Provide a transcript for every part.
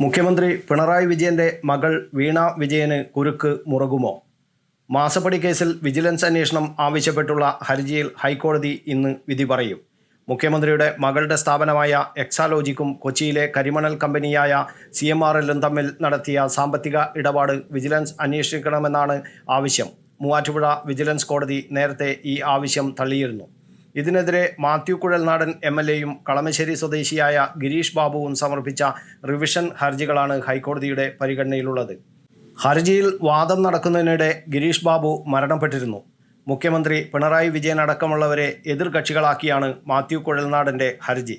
മുഖ്യമന്ത്രി പിണറായി വിജയന്റെ മകൾ വീണ വിജയന് കുരുക്ക് മുറകുമോ? മാസപ്പടി കേസിൽ വിജിലൻസ് അന്വേഷണം ആവശ്യപ്പെട്ടുള്ള ഹർജിയിൽ ഹൈക്കോടതി ഇന്ന് വിധി പറയും. മുഖ്യമന്ത്രിയുടെ മകളുടെ സ്ഥാപനമായ എക്സാലോജിക്കും കൊച്ചിയിലെ കരിമണൽ കമ്പനിയായ സി എം ആർ എല്ലും തമ്മിൽ നടത്തിയ സാമ്പത്തിക ഇടപാട് വിജിലൻസ് അന്വേഷിക്കണമെന്നാണ് ആവശ്യം. മൂവാറ്റുപുഴ വിജിലൻസ് കോടതി നേരത്തെ ഈ ആവശ്യം തള്ളിയിരുന്നു. ഇതിനെതിരെ മാത്യു കുഴൽനാടൻ എം എൽ എയും കളമശ്ശേരി സ്വദേശിയായ ഗിരീഷ് ബാബുവും സമർപ്പിച്ച റിവിഷൻ ഹർജികളാണ് ഹൈക്കോടതിയുടെ പരിഗണനയിലുള്ളത്. ഹർജിയിൽ വാദം നടക്കുന്നതിനിടെ ഗിരീഷ് ബാബു മരണപ്പെട്ടിരുന്നു. മുഖ്യമന്ത്രി പിണറായി വിജയൻ അടക്കമുള്ളവരെ എതിർകക്ഷികളാക്കിയാണ് മാത്യു കുഴൽനാടന്റെ ഹർജി.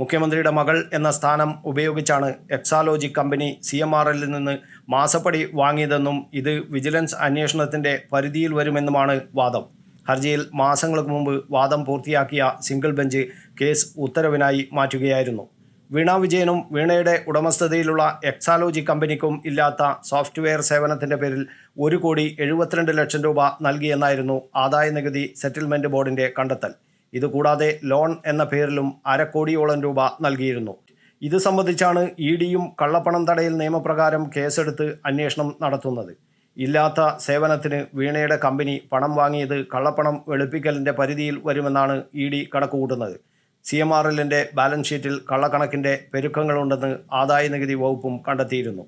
മുഖ്യമന്ത്രിയുടെ മകൾ എന്ന സ്ഥാനം ഉപയോഗിച്ചാണ് Exalogic company C M R എല്ലിൽ നിന്ന് മാസപ്പടി വാങ്ങിയതെന്നും ഇത് വിജിലൻസ് അന്വേഷണത്തിന്റെ പരിധിയിൽ വരുമെന്നുമാണ് വാദം. ഹർജിയിൽ മാസങ്ങൾക്ക് മുമ്പ് വാദം പൂർത്തിയാക്കിയ സിംഗിൾ ബെഞ്ച് കേസ് ഉത്തരവിനായി മാറ്റുകയായിരുന്നു. വീണ വിജയനും വീണയുടെ ഉടമസ്ഥതയിലുള്ള എക്സാലോജി കമ്പനിക്കും ഇല്ലാത്ത സോഫ്റ്റ്വെയർ സേവനത്തിന്റെ പേരിൽ ഒരു കോടി എഴുപത്തിരണ്ട് ലക്ഷം രൂപ നൽകിയെന്നായിരുന്നു ആദായ നികുതി സെറ്റിൽമെന്റ് ബോർഡിന്റെ കണ്ടെത്തൽ. ഇതുകൂടാതെ ലോൺ എന്ന പേരിലും അരക്കോടിയോളം രൂപ നൽകിയിരുന്നു. ഇത് സംബന്ധിച്ചാണ് ഇ ഡിയും കള്ളപ്പണം തടയൽ നിയമപ്രകാരം കേസെടുത്ത് അന്വേഷണം നടത്തുന്നത്. ഇല്ലാത്ത സേവനത്തിന് വീണയുടെ കമ്പനി പണം വാങ്ങിയത് കള്ളപ്പണം വെളുപ്പിക്കലിന്റെ പരിധിയിൽ വരുമെന്നാണ് ഇ ഡി കണക്കുകൂട്ടുന്നത്. സി എം ആർ എല്ലിന്റെ ബാലൻസ് ഷീറ്റിൽ കള്ളക്കണക്കിന്റെ പെരുക്കങ്ങളുണ്ടെന്ന് ആദായ നികുതി വകുപ്പും കണ്ടെത്തിയിരുന്നു.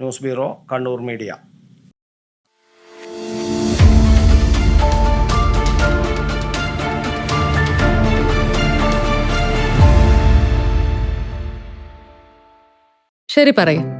News bureau Kannur media. ശരി പറയ്.